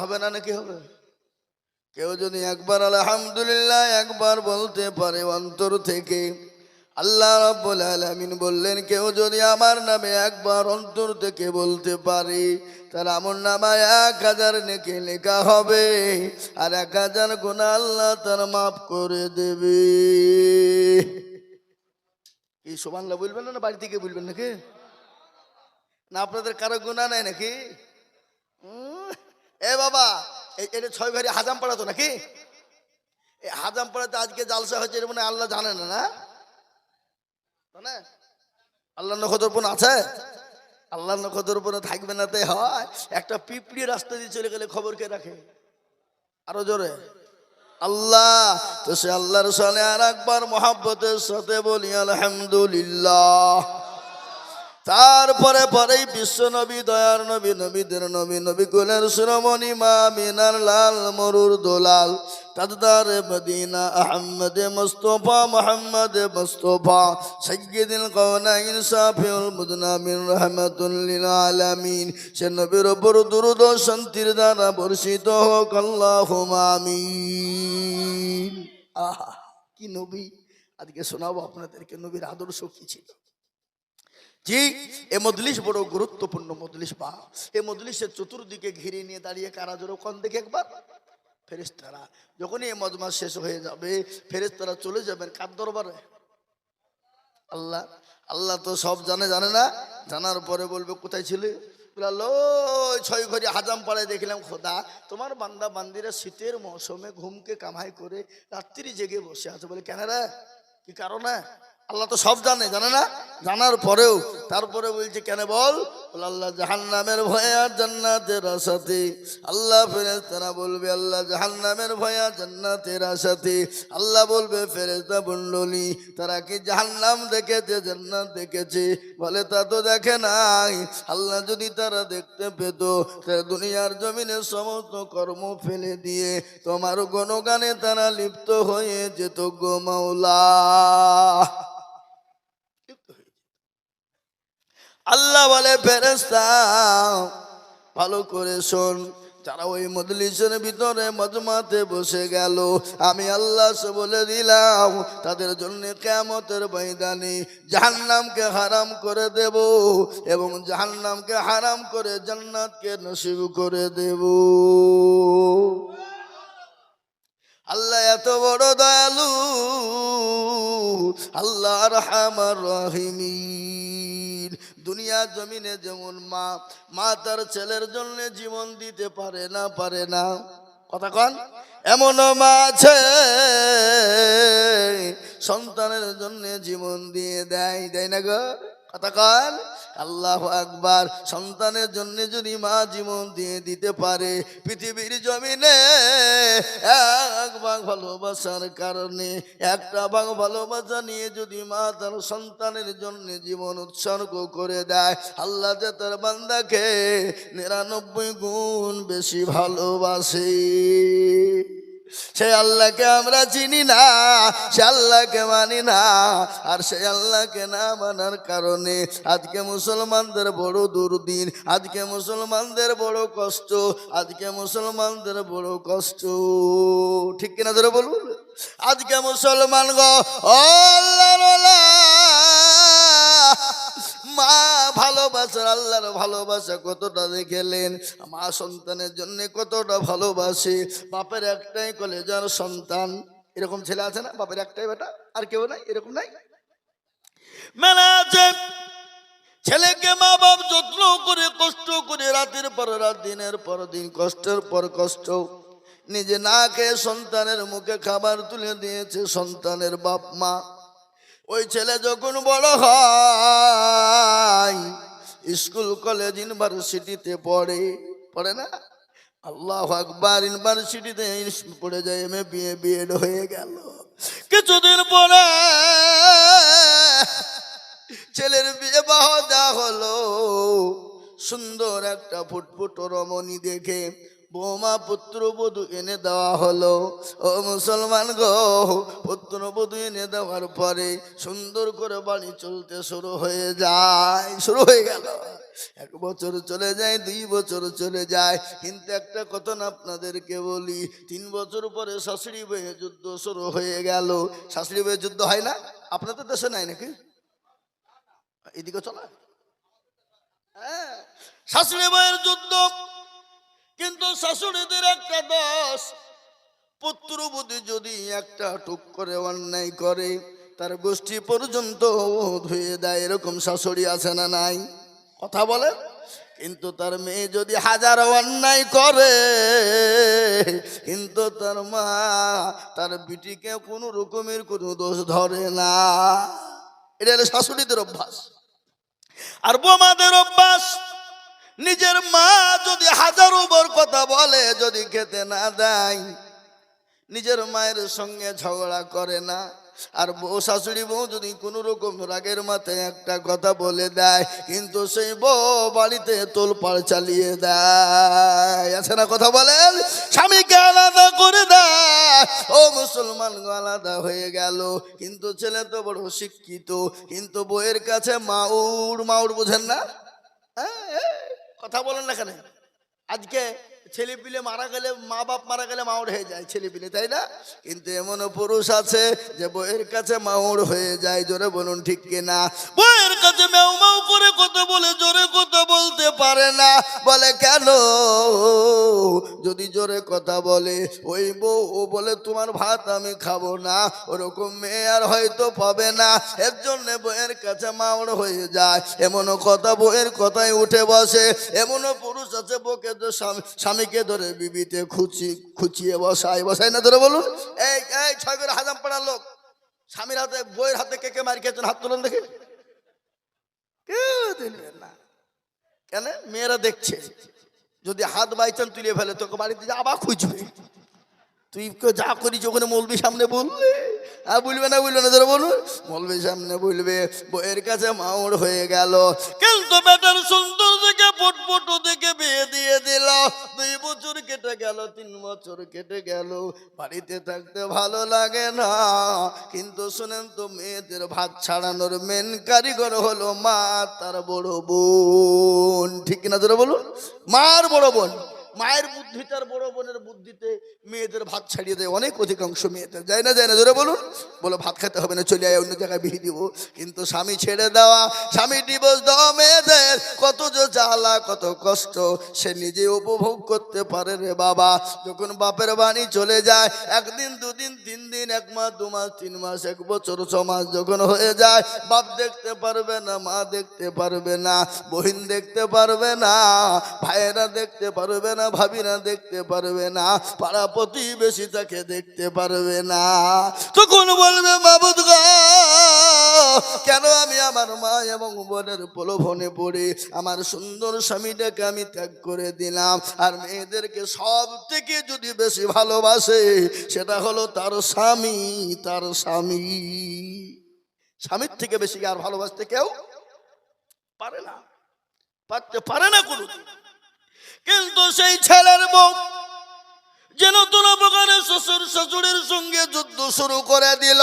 হবে না নাকি হবে? কেউ যদি একবার আলহামদুলিল্লাহ একবার বলতে পারে অন্তর থেকে, আল্লাহ রাব্বুল আলামিন বললেন, কেউ যদি আমার নামে একবার অন্তর থেকে বলতে পারে, তার আমর নামায় এক হাজার নেকে লেখা হবে, আর এক হাজার গুণা আল্লাহ তার মাফ করে দেবে। এই সোমানলা বলবেন না বাড়ি থেকে বলবেন নাকি? না, আপনাদের কারও গুণা নাই নাকি? এ বাবা এটা ছয় ভারি হাজাম পাড়াতো নাকি? এই হাজাম পাড়াতে আজকে জালসা হয়েছে এটা মানে আল্লাহ জানে না না? জানে আল্লাহ নখদর্পণ আছে? আল্লাহ নখদর্পণে থাকবে না তাই হয়। একটা পিঁপড়ি রাস্তা দিয়ে চলে গেলে খবর কে রাখে? আরও জোরে। আল্লাহ, তো সে আল্লাহর সামনে আর একবার মহাব্বতের সাথে বলি, আলহামদুলিল্লাহ। তারপরে পরেই বিশ্ব নবী, দয়ার নবী, নবীদের নবী নবী কুলের শিরোমণি মা মিনার লাল মরুর দোলাল। তাজদার Medina, Ahmad Mustafa, Muhammad Mustafa সৈয়দিন কওনাইন সাফিউল মুদনামিন রাহমাতুল লিল আলামিন। সে নবীর উপর দুরুদ শান্তির দ্বারা বর্ষিত হোক, আল্লাহুম্মা আহা, কি নবী? আজকে শোনাবো আপনাদেরকে, নবীর আদর্শ কি ছিল? জি, এ মজলিস বড় গুরুত্বপূর্ণ মজলিস বা। এ মজলিসের চতুর্দিকে ঘিরে নিয়ে দাঁড়িয়ে কারা জোর কোন দেখে একবার। ফেরেস্তারা যখনই এ মজমা শেষ হয়ে যাবে ফেরেস্তারা চলে যাবেন কার দরবারে? আল্লাহ আল্লাহ তো সব জানে জানে না। জানার পরে বলবে, কোথায় ছিলে? ছয় ঘরে হাজাম পাড়ায় দেখলাম, খোদা, তোমার বান্দা বান্দিরা শীতের মৌসুমে ঘুমকে কামাই করে রাত্রি জেগে বসে আছে। বলে, কেন রে? কি কারণে? আল্লাহ তো সব জানে জানে না? জানার পরেও, তারপরে বলছে, কেন বল? আল্লাহ জাহান্নামের ভয়ে আর জান্নাতের আশাতে। আল্লাহ ফেরেস্তারা বলবে, আল্লাহ জাহান্নামের ভয়ে আর জান্নাতের আশাতে। আল্লাহ বলবে ফেরেস্তা মণ্ডলী তারা কি জাহান্নাম দেখেছে, জান্নাত দেখেছে? বলে, তা তো দেখে নাই। আল্লাহ যদি তারা দেখতে পেত দুনিয়ার জমিনে সমস্ত কর্ম ফেলে দিয়ে তোমার গণগানে তারা লিপ্ত হয়ে যেত গো মাওলা লিপ্ত হয়ে যেত। আল্লাহ বলে ফেরেস্তা ভালো করে শোন। তারা ওই মজলিসের ভিতরে মজমাতে বসে গেল, আমি আল্লাহ সে বলে দিলাম, তাদের জন্য কেমতের ময়দানে জাহান্নামকে হারাম করে দেব এবং জাহান্নামকে হারাম করে জান্নাতকে নসিব করে দেব। আল্লাহ এত বড় দয়ালু, আল্লাহ রহমান রহিমিন দুনিয়া জমিনে যেমন মা মা তার ছেলের জন্য জীবন দিতে পারে না পারে না। কথা কন। এমনও মা আছে, সন্তানের জন্য জীবন দিয়ে দেয় দেয় না গো। কথা কন। আল্লাহ আকবার, সন্তানের জন্য যদি মা জীবন দিয়ে দিতে পারে, পৃথিবীর জমিনে এক ভাগ ভালোবাসার কারণে, একটা ভাগ ভালোবাসা নিয়ে যদি মা তার সন্তানের জন্য জীবন উৎসর্গ করে দেয়, আল্লাহ যে তার বান্দাকে নিরানব্বই গুণ বেশি ভালোবাসে। সে আল্লাহকে আমরা চিনি না, সে আল্লাহকে মানি না, আর সে আল্লাহকে না মানার কারণে আজকে মুসলমানদের বড় দুর্দিন, আজকে মুসলমানদের বড় কষ্ট, আজকে মুসলমানদের বড় কষ্ট। ঠিক কিনা ধরে বলুন? আজকে মুসলমান গো, ও ভালোবাসার, আল্লাহর ভালোবাসা কতটা দেখেলেন? মা সন্তানের জন্য কতটা ভালোবাসে। বাপের একটাই কলেজার সন্তান। এরকম ছেলে আছে না? বাপের একটাই বেটা? আর কেউ নাই? এরকম নাই? মেলা আছে। ছেলেকে মা বাপ যত্ন করে, কষ্ট করে, রাতের পর রাত, দিনের পর দিন, কষ্টের পর কষ্ট। নিজে না খেয়ে সন্তানের মুখে খাবার তুলে দিয়েছে সন্তানের বাপ মা। ওই ছেলে যখন বড় হয় স্কুল, কলেজ, ইউনিভার্সিটিতে পড়ে। পড়ে না? আল্লাহ আকবার, ইউনিভার্সিটিতে পড়ে যায়, এম এ বিএ বিএড হয়ে গেল। কিছুদিন পরে ছেলের বিয়ে বাহ দেওয়া হলো। সুন্দর একটা ফুটফুট রমণী দেখে বৌমা পুত্রবধূ এনে দেওয়া হলো। ও মুসলমান গো, পুত্রবধূ এনে দেওয়ার পরে সুন্দর করে বাড়ি চলতে শুরু হয়ে যায়, শুরু হয়ে গেল। এক বছর চলে যায়, দুই বছর চলে যায়। কিন্তু একটা কথা না আপনাদেরকে বলি, তিন বছর পরে শাশুড়ি বয়ে যুদ্ধ শুরু হয়ে গেল। শাশুড়ি বয়ে যুদ্ধ হয় না? আপনাদের দেশে নাই নাকি? এদিকে চলা। হ্যাঁ শাশুড়ি বয়ের যুদ্ধ শাশুড়িদের একটা দোষ। পুত্রবধূ যদি একটা টুক করে অন্যায় করে, তার গোষ্ঠী পর্যন্ত ধুয়ে দেয় এরকম শাশুড়ি আছে না নাই। কথা বলে? কিন্তু তার মেয়ে যদি হাজার অন্যায় করে, কিন্তু তার মা তার বিটিকে কোনো রকমের কোনো দোষ ধরে না। এটা হলো শাশুড়িদের অভ্যাস। আর বোমাদের অভ্যাস নিজের মা যদি হাজারো বার কথা বলে যদি খেতে না দেয় নিজের মায়ের সঙ্গে ঝগড়া করে না। আর বউ শাশুড়ি বউ যদি কোনো রকম রাগের মাথায় একটা কথা বলে দেয় কিন্তু সেই বউ বাড়িতে তোলপাড় চালিয়ে দেয়। আছে না কথা বলেন? স্বামীকে আলাদা করে দেয়। ও মুসলমান আলাদা হয়ে গেল। কিন্তু ছেলে তো বড় শিক্ষিত কিন্তু বউয়ের কাছে মাউর মাউর বোঝেন না? হ্যাঁ, হ্যাঁ, কথা বলেন না কেন? আজকে ছেলে পিলে মারা গেলে মা বাপ মারা গেলে মাউর হয়ে যায় ছেলে পিলে তাই না? কিন্তু এমনও পুরুষ আছে যে বইয়ের কাছে মাউর হয়ে যায়, জোরে বলুন ঠিক কিনা বইয়ের কাছে মেউ মাউ করে কথা বলে, জোরে কথা বলতে পারে না। বলে, কেন? যদি জোরে কথা বলে, ওই বউ, ও বলে তোমার ভাত আমি খাব না, ওরকম মেয়ে আর হয়তো পাবে না। এর জন্য বইয়ের কাছে মাউর হয়ে যায়। এমনও কথা বইয়ের কথাই উঠে বসে। এমনও পুরুষ আছে বউকে তো স্বামী স্বামীকে ধরে বিবিতে খুচি, খুচিয়ে বসায় বসায় না ধরে বলুন? এই এই, ছয় করে হাজাম পাড়ার লোক। স্বামীর হাতে বইয়ের হাতে কে কে মারি খেয়েছেন? হাত তুলেন দেখে। কেউ না। কেন? মেয়েরা দেখছে। যদি হাত বাইচান, তুলে ফেলে, তোকে বাড়িতে আবার খুঁজবে। তুই যা করিস, ওখানে মৌলবি সামনে বললে আর বলবে না বলবে না, ধরে বলুন? মৌলবি সামনে বলবে বইয়ের কাছে মাউর হয়ে গেল। কিন্তু বেটার সুন্দর পটপটো দেখে বিয়ে দিয়ে দিল দুই বছর কেটে গেল, তিন বছর কেটে গেল। বাড়িতে থাকতে ভালো লাগে না। কিন্তু শুনেন তো, মেয়েদের ভাত ছাড়ানোর মেন কারিগর হলো মা, তার বড় বোন। ঠিক কিনা ধরে বলুন? মার বড় বোন। মায়ের বুদ্ধিটার বড় বোনের বুদ্ধিতে মেয়েদের ভাত ছাড়িয়ে দেয়। অনেক অধিকাংশ মেয়েদের যায় না যায় না ধরে বলুন। বলো, ভাত খেতে হবে না, চলে আয়, অন্য জায়গায় বিহি দিব। কিন্তু স্বামী ছেড়ে দেওয়া, স্বামী ডিভোর্স দেওয়া মেয়েদের কত যে জ্বালা, কত কষ্ট, সে নিজে উপভোগ করতে পারে রে বাবা। যখন বাপের বাড়ি চলে যায়, একদিন, দুদিন, তিন দিন, এক মাস, দু মাস, তিন মাস, এক বছর, ছ মাস যখন হয়ে যায়, বাপ দেখতে পারবে না, মা দেখতে পারবে না, বহিন দেখতে পারবে না, ভাইয়েরা দেখতে পারবে না ভাবিরা দেখতে পারবে না, পাড়া প্রতিবেশী তাকে দেখতে পারবে না। তখন বলবে, মাবুদ কেন আমি আমার মা এবং বোনের প্রলোভনে পড়ে? আমার সুন্দর স্বামীটাকে আমি ত্যাগ করে দিলাম, আর মেয়েদেরকে সব থেকে যদি বেশি ভালোবাসে, সেটা হলো তার স্বামী তার স্বামী। স্বামীর থেকে বেশি আর ভালোবাসতে কেউ পারে না? পারতে পারে না কোনো কিন্তু সেই ছেলের বউ যেন নতুন প্রকারে শ্বশুর শ্বশুরের সঙ্গে যুদ্ধ শুরু করে দিল।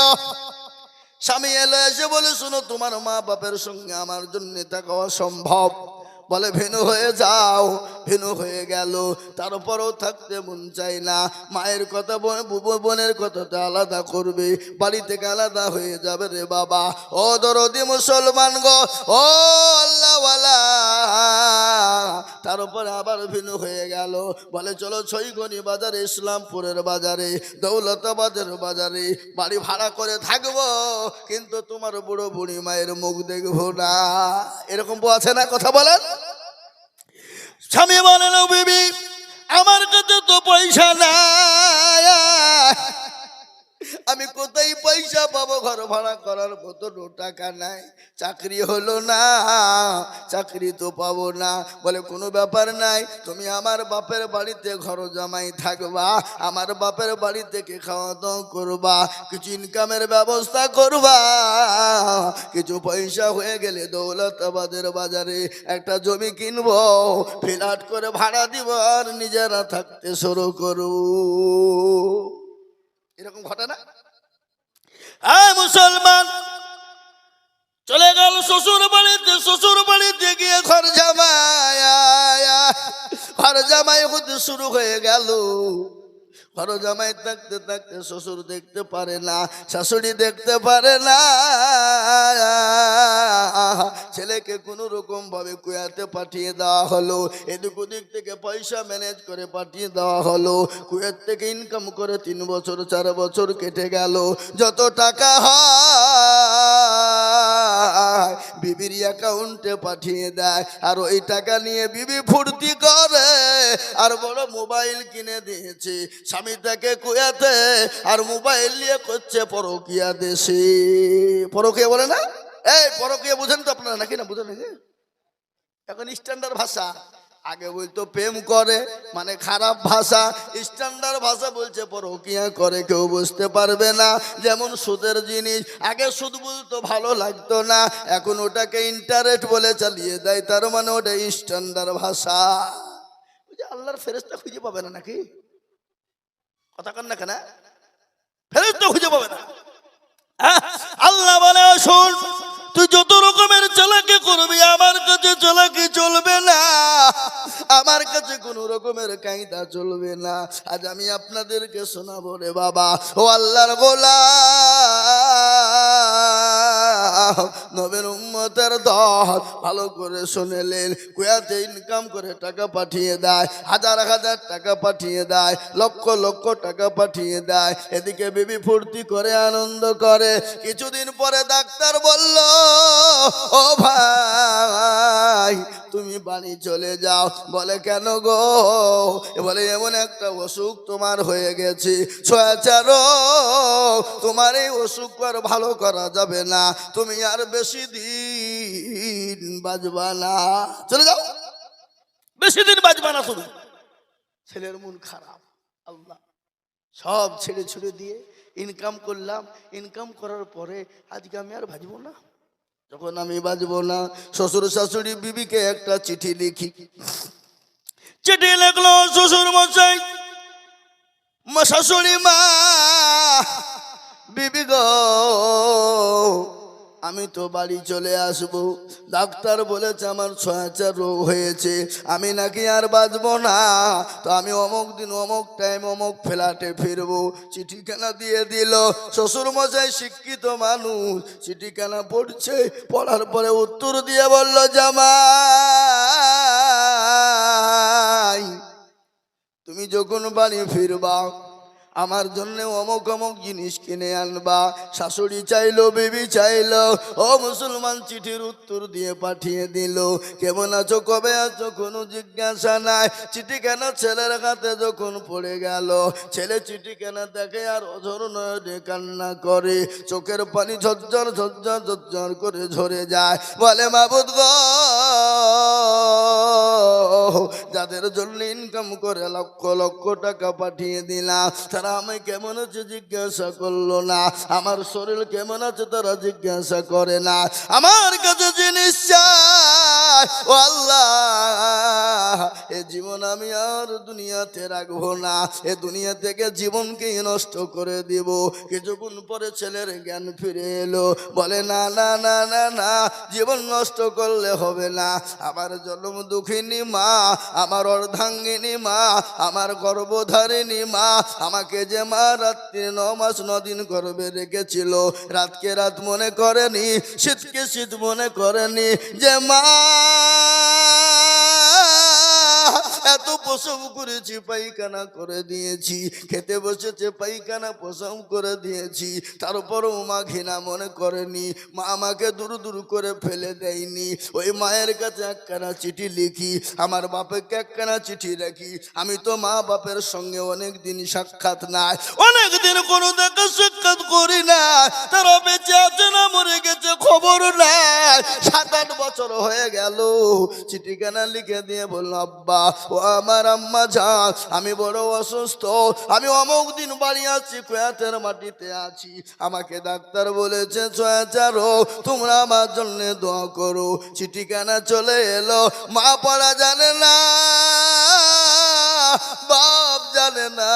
স্বামী এলো, এসে বলে, শুনো, তোমার মা বাপের সঙ্গে আমার জন্য থাকা অসম্ভব। বলে, ভেনু হয়ে যাও ভেনু হয়ে গেল। তারপরও থাকতে মন চাই না। মায়ের কথা বোনের কথাটা আলাদা করবে। বাড়ি থেকে আলাদা হয়ে যাবে রে বাবা। ও দরদি মুসলমান গো, ও আল্লাহওয়ালা। তার উপরে আবার ভিন্ন হয়ে গেল। বলে, চলো ছইগনি বাজারে, ইসলামপুরের বাজারে, দৌলতাবাদের বাজারে। বাড়ি ভাড়া করে থাকব, কিন্তু তোমার বুড়ো বুড়ি মায়ের মুখ দেখব না। এরকম আছে না? কথা বলেন। স্বামী বলেন না বিবি আমার কাছে তো পয়সা নাই। আমি কোথায় পয়সা পাবো? ঘর ভাড়া করার মতো টাকা নাই। চাকরি হলো না, চাকরি তো পাবো না। বলে, কোনো ব্যাপার নাই, তুমি আমার বাপের বাড়িতে ঘর জামাই থাকবা, আমার বাপের বাড়ি থেকে খাওয়া দাওয়া করবা, কিছু ইনকামের ব্যবস্থা করবা। কিছু পয়সা হয়ে গেলে দৌলতাবাদের বাজারে একটা জমি কিনবো ফ্ল্যাট করে ভাড়া দিব আর নিজেরা থাকতে শুরু করু এরকম ঘটনা? মুসলমান, চলে গেল শ্বশুর বাড়িতে শ্বশুর বাড়িতে গিয়ে ঘর জামাই ঘর জামাই হতে শুরু হয়ে গেল। ঘর জামাই থাকতে থাকতে শ্বশুর দেখতে পারে না, শাশুড়ি দেখতে পারে না। ছেলেকে কোনো রকম ভাবে কুয়াতে পাঠিয়ে দেওয়া হলো, এদিক ওদিক থেকে পয়সা ম্যানেজ করে পাঠিয়ে দেওয়া হলো কুয়েত থেকে ইনকাম করে তিন বছর, চার বছর কেটে গেল। যত টাকা হয়, বিবির অ্যাকাউন্টে পাঠিয়ে দেয়, আর ওই টাকা নিয়ে বিবি ফুর্তি করে। আর বড় মোবাইল কিনে দিয়েছে তাকে কুয়াতে আর মোবাইল নিয়ে করছে পরকিয়া দেশে। পরকিয়া বলে না? এই পরকিয়া বুঝেন তো আপনারা নাকি না বুঝেন নাকি? এখন স্ট্যান্ডার্ড ভাষা। আগে বলতো প্রেম করে মানে খারাপ ভাষা। স্ট্যান্ডার্ড ভাষা বলছে পরকিয়া করে, কেউ বুঝতে পারবে না। যেমন সুদের জিনিস, আগে সুদ বলতো ভালো লাগতো না। এখন ওটাকে ইন্টারেস্ট বলে চালিয়ে দেয়, তার মানে ওটা স্ট্যান্ডার্ড ভাষা। আল্লাহর ফেরেস্তা খুঁজে পাবে না নাকি? কথা কন না কেন? তো খুঁজে পাবে না। হ্যাঁ? আল্লাহ বলে শোন তুই যত রকমের চালাকি করবি আমার কাছে চালাকি চলবে না। আমার কাছে কোনো রকমের কায়দা চলবে না। আজ আমি আপনাদেরকে শোনাবো রে বাবা। ও আল্লাহর গোলা উম্মতের দল ভালো করে শুনেলেন, কুয়াতে ইনকাম করে টাকা পাঠিয়ে দেয়, হাজার হাজার টাকা পাঠিয়ে দেয়, লক্ষ লক্ষ টাকা পাঠিয়ে দেয়, এদিকে বেবি ফুর্তি করে আনন্দ করে। কিছুদিন পরে ডাক্তার বলল, ও ভাই, তুমি বাড়ি চলে যাও। বলে, কেন গো? বলে, এমন একটা অসুখ তোমার হয়ে গেছে। ছয়াচার তোমার এই অসুখ আর ভালো করা যাবে না। তুমি আর বেশি দিন বাজবা না। চলে যাও। বেশি দিন বাজবা না ছেলের মন খারাপ। আল্লাহ। সব ছেড়ে ছুড়ে দিয়ে ইনকাম করলাম। ইনকাম করার পরে আজকে আমি আর ভাজবো না। যখন আমি বাজবো না, শ্বশুর শাশুড়ি বিবিকে একটা চিঠি লিখি। চিঠি লিখলো শ্বশুর মশাই। শাশুড়ি মা, বিবি গো। আমি তো বাড়ি চলে আসব। ডাক্তার বলেছে আমার ছয়াচার রোগ হয়েছে। আমি নাকি আর বাঁচবো না। তো আমি অমুক দিন অমুক টাইম অমুক ফ্ল্যাটে ফিরবো। চিঠিখানা দিয়ে দিল শ্বশুর মশাই শিক্ষিত মানুষ। চিঠিখানা পড়ছে, পড়ার পরে উত্তর দিয়ে বলল, জামাই, তুমি যখন বাড়ি ফিরবা আমার জন্য অমুক অমুক জিনিস কিনে আনবা। শাশুড়ি চাইলো, বেবি চাইলো, ও মুসলমান চিঠির উত্তর দিয়ে পাঠিয়ে দিল। কেমন আছো, কবে আছো, কোনো জিজ্ঞাসা নাই। চিঠি কেন ছেলের হাতে যখন পড়ে গেল? ছেলে চিঠি কেন দেখে আর অঝর নয়নে কান্না করে? চোখের পানি ঝরঝর ঝরঝর ঝরঝর করে ঝরে যায়। বলে, মাবুদ গো যাদের জন্য ইনকাম করে লক্ষ লক্ষ টাকা পাঠিয়ে দিলাম, তারা আমি কেমন আছে জিজ্ঞাসা করল না। আমার শরীর কেমন আছে তারা জিজ্ঞাসা করে না। আমার কাছে জিনিস আল্লাহ, এ জীবন আমি আর দুনিয়াতে রাখব না। এ দুনিয়া থেকে জীবনকে নষ্ট করে দিব। কিছুক্ষণ পরে ছেলের জ্ঞান ফিরে এলো, বলে, না না না না না, জীবন নষ্ট করলে হবে না। আমার জন্ম দুঃখিনী মা আমার অর্ধাঙ্গিনী মা, আমার গর্ভধারিণী মা, আমাকে যে মা রাত্রি ন মাস দিন গর্বে রেখেছিল, রাতকে রাত মনে করেনি, শীতকে শীত মনে করেনি, যে মা এত প্রসব করেছি, পায়খানা করে দিয়েছি। খেতে বসেছে, পায়খানা প্রসব করে দিয়েছি। তারপরও মা ঘৃণা মনে করেনি। মা আমাকে দূর দূর করে ফেলে দেয়নি। ওই মায়ের কাছে একখানা চিঠি লিখি, আমার বাপেকে একখানা চিঠি রাখি। আমি তো মা বাপের সঙ্গে অনেক দিন সাক্ষাৎ নাই। অনেক দিন কোনো দেখা সাক্ষাৎ করি না তারা বেঁচে আছে না, মরে গেছে, খবর নাই। সাত আট বছর হয়ে গেল। চিঠিখানা লিখে দিয়ে বলল, আব্বা ও আমার আম্মা যা আমি বড় অসুস্থ, আমি অমুক দিন বাড়ি আছি কয়াতের মাটিতে আছি। আমাকে ডাক্তার বলেছে ছয়াচারো তোমরা আমার জন্য দোয়া করো। চিঠিখানা চলে এলো, মা পড়া জানে না। জানে না।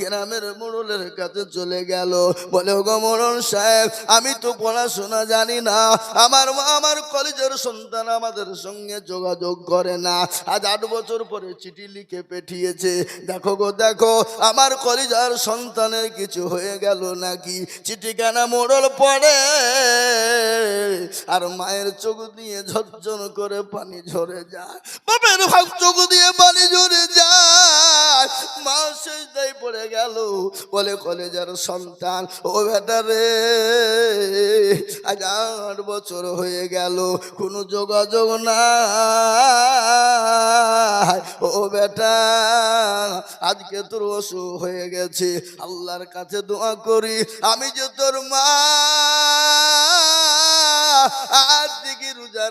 গ্রামের মোড়লের কাছে চলে গেল। বলে গো মোড়ল সাহেব, আমি তো পড়াশোনা জানি না। আমার মা আমার কলেজের সন্তান আমাদের সঙ্গে যোগাযোগ করে না। আজ আট বছর পরে চিঠি লিখে পাঠিয়েছে। দেখো গো, দেখো, আমার কলেজার সন্তানের কিছু হয়ে গেল নাকি? চিঠিখানা মোড়ল পড়ে। আর মায়ের চোখ দিয়ে ঝরঝর করে পানি ঝরে যায়। বাপের ভাগ চোখ দিয়ে পানি ঝরে যায়। পড়ে গেল। বলে, কলেজের সন্তান, ও বেটা রে, আজ আট বছর হয়ে গেল, কোনো যোগাযোগ না ও বেটা, আজকে তোর অসুখ হয়ে গেছে, আল্লাহর কাছে দোয়া করি। আমি যে তোর মা, আজ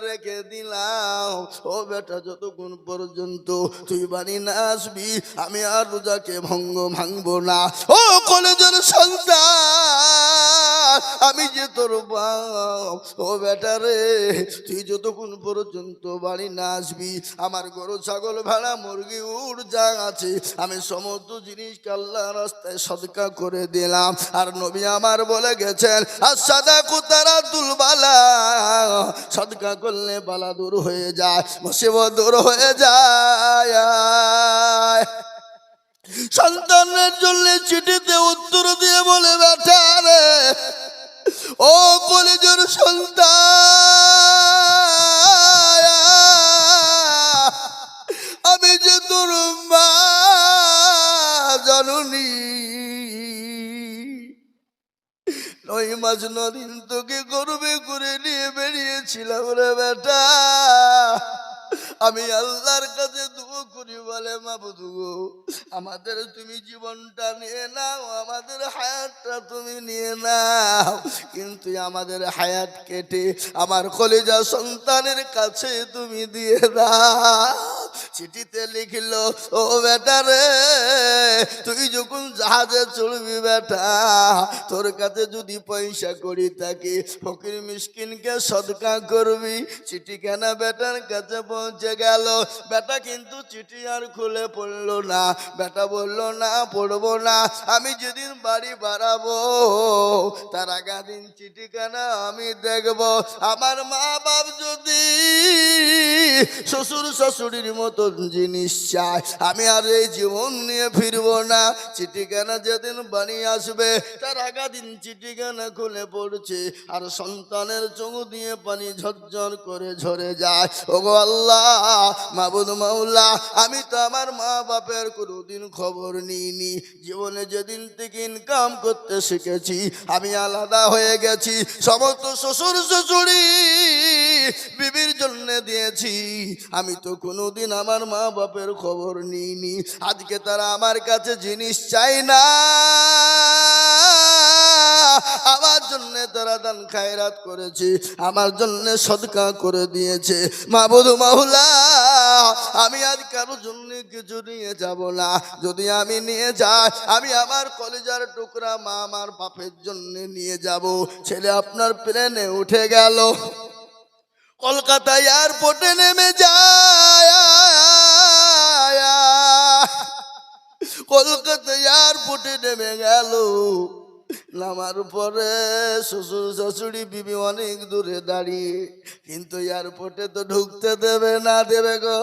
রেখে দিলাম। ও বেটা, যতক্ষণ পর্যন্ত তুই বাড়ি না আসবি, আমি আর রোজাকে ভঙ্গ ভাঙবো না। ও কলেজের সন্তান! আমি যে তোর ও বেটা রে, তুই যতক্ষণ পর্যন্ত বাড়ি না আসবি, আমার গরু, ছাগল, ভেড়া, মুরগি উড় যা আছে, আমি সমস্ত জিনিস আল্লাহ রাস্তায় সদকা করে দিলাম। আর নবী আমার বলে গেছেন আর সাদা কুতারা তুলবালা সদকা করলে বালা দূর হয়ে যায়, মুসিবত দূর হয়ে যায়। সন্তানের জন্য চিঠিতে উত্তর দিয়ে বলে, বেটা রে, ও কলেজের সন্তান, আমি যে তোর মা জননী। নয় মাস নদিন তোকে গর্বে করে নিয়ে বেরিয়েছিলাম রে বেটা। আমি আল্লাহর কাছে দুঃখ করি বলে মাবুদু আমাদের তুমি জীবনটা নিয়ে নাও, আমাদের হায়াতটা তুমি নিয়ে নাও। কিন্তু আমাদের হায়াত কেটে আমার কলেজা সন্তানের কাছে তুমি দিয়ে দাও। চিঠিতে লিখলো, ও বেটা রে, তুই যখন জাহাজে চলবি বেটা, তোর কাছে যদি পয়সা করি থাকে, ফকির মিসকিনকে সদকা করবি। চিঠি কেনা বেটার কাছে পৌঁছে গেল। বেটা কিন্তু চিঠি আর খুলে পড়ল না। বেটা বলল, না, পড়ব না, আমি যেদিন বাড়ি বাড়াবো, তার আগা দিন চিঠি কেনা আমি দেখব। আমার মা বাপ যদি শ্বশুর শাশুড়ির মতন জিনিস চায় আমি আর এই জীবন নিয়ে ফিরবো না। চিঠিখানা যেদিন বাড়ি আসবে, তার আগা দিন চিঠিখানা খুলে পড়ছে। আর সন্তানের চোখ দিয়ে পানি ঝরঝর করে ঝরে যায়। ওগো আল্লাহ, মাবুদ মাওলা, আমি তো আমার মা বাপের কোনোদিন খবর নিইনি। জীবনে যেদিন থেকে ইনকাম করতে শিখেছি, আমি আলাদা হয়ে গেছি। সমস্ত শ্বশুর শ্বশুরি বিবির জন্য দিয়েছি। আমি তো কোনোদিন আমার মা বাপের খবর নিইনি। আজকে তারা আমার কাছে জিনিস চাই না। আমার জন্য তারা দান খায়রাত করেছে, আমার জন্য সদকা করে দিয়েছে। মাবুদু মাহুলা আমি আজ কারও জন্য কিছু নিয়ে যাব না। যদি আমি নিয়ে যাই, আমি আমার কলেজার টুকরা মা আমার বাপের জন্য নিয়ে যাব। ছেলে আপনার প্লেনে উঠে গেল। কলকাতা এয়ারপোর্টে নেমে যায়। কলকাতা এয়ারপোর্টে নেমে গেল। নামার পরে শ্বশুর শাশুড়ি বিবি অনেক দূরে দাঁড়িয়ে, কিন্তু এয়ারপোর্টে তো ঢুকতে দেবে না দেবে গো।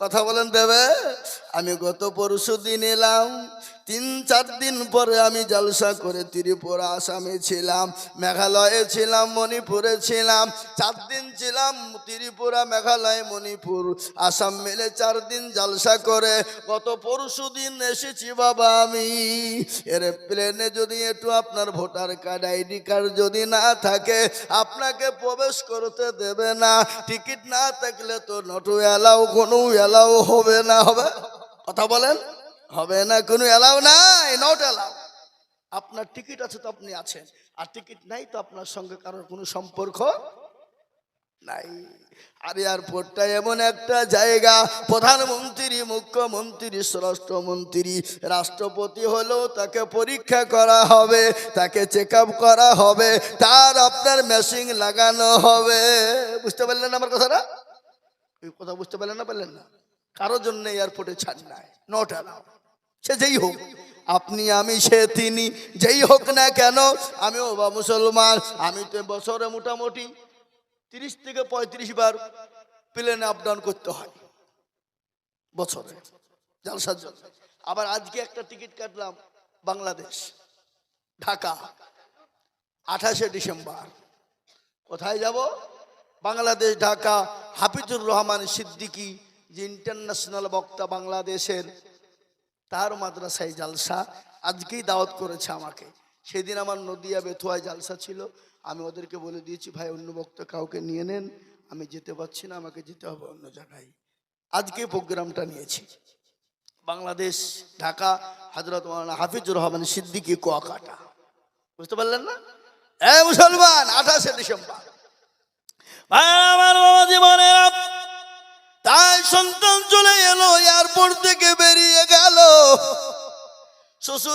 কথা বলেন দেবে? আমি গত পরশু দিন এলাম তিন চার দিন পরে আমি জলসা করে ত্রিপুরা আসামে ছিলাম, মেঘালয়ে ছিলাম, মণিপুরে ছিলাম। চার দিন ছিলাম ত্রিপুরা, মেঘালয়, মণিপুর। আসাম মিলে চার দিন জলসা করে গত পরশু দিন এসেছি বাবা আমি। এর প্লেনে যদি একটু আপনার ভোটার কার্ড, আইডি কার্ড যদি না থাকে, আপনাকে প্রবেশ করতে দেবে না। টিকিট না থাকলে তো নটু এলাও কোনো এলাও হবে না, হবে? কথা বলেন। হবে না, কোনো এলাও নাই নট এলাও আপনার টিকিট আছে তো আপনি আছেন, আর টিকিট নাই তো আপনার সঙ্গে কারোর কোনো সম্পর্ক নাই। আর এয়ারপোর্টটা এমন একটা জায়গা, প্রধানমন্ত্রী, মুখ্যমন্ত্রী, স্বরাষ্ট্রমন্ত্রী, রাষ্ট্রপতি হলেও তাকে পরীক্ষা করা হবে, তাকে চেক করা হবে, তার আপনার মেশিন লাগানো হবে। বুঝতে পারলেন আমার কথাটা? কথা বুঝতে পারলেন না পারলেন না? কারোর জন্য এয়ারপোর্টে ছাড় নাই নট অ্যালাউ সে যেই হোক, আপনি, আমি, সে, তিনি, যেই হোক না কেন আমিও বা মুসলমান, আমি তো বছরে মোটামুটি তিরিশ থেকে পঁয়ত্রিশ বার প্লেনে আপ ডাউন করতে হয়। বছরে, জালসার জন্য। আবার আজকে একটা টিকিট কাটলাম বাংলাদেশ, ঢাকা, আঠাশে ডিসেম্বর। কোথায় যাব? বাংলাদেশ, ঢাকা, হাফিজুর রহমান সিদ্দিকী, যে ইন্টারন্যাশনাল বক্তা বাংলাদেশের তার মাদ্রাসায় জালসা। আজকেই দাওয়াত করেছে আমাকে। সেদিন আমার নদিয়া বেথুয়ায় জালসা ছিল। আমি ওদেরকে বলে দিয়েছি, ভাই, অন্য বক্তা কাউকে নিয়ে নেন। আমি যেতে পারছি না, আমাকে যেতে হবে অন্য জায়গায়। আজকে প্রোগ্রামটা নিয়েছি। বাংলাদেশ, ঢাকা হাজরত মৌলানা হাফিজুর রহমান সিদ্দিকি কুয়াকাটা। বুঝতে পারলেন না? এ মুসলমান, আঠাশে ডিসেম্বর। ভাই জীবনের তাই সন্তান চলে এলো এয়ারপোর্ট থেকে বেরিয়ে গেল। শ্বশুর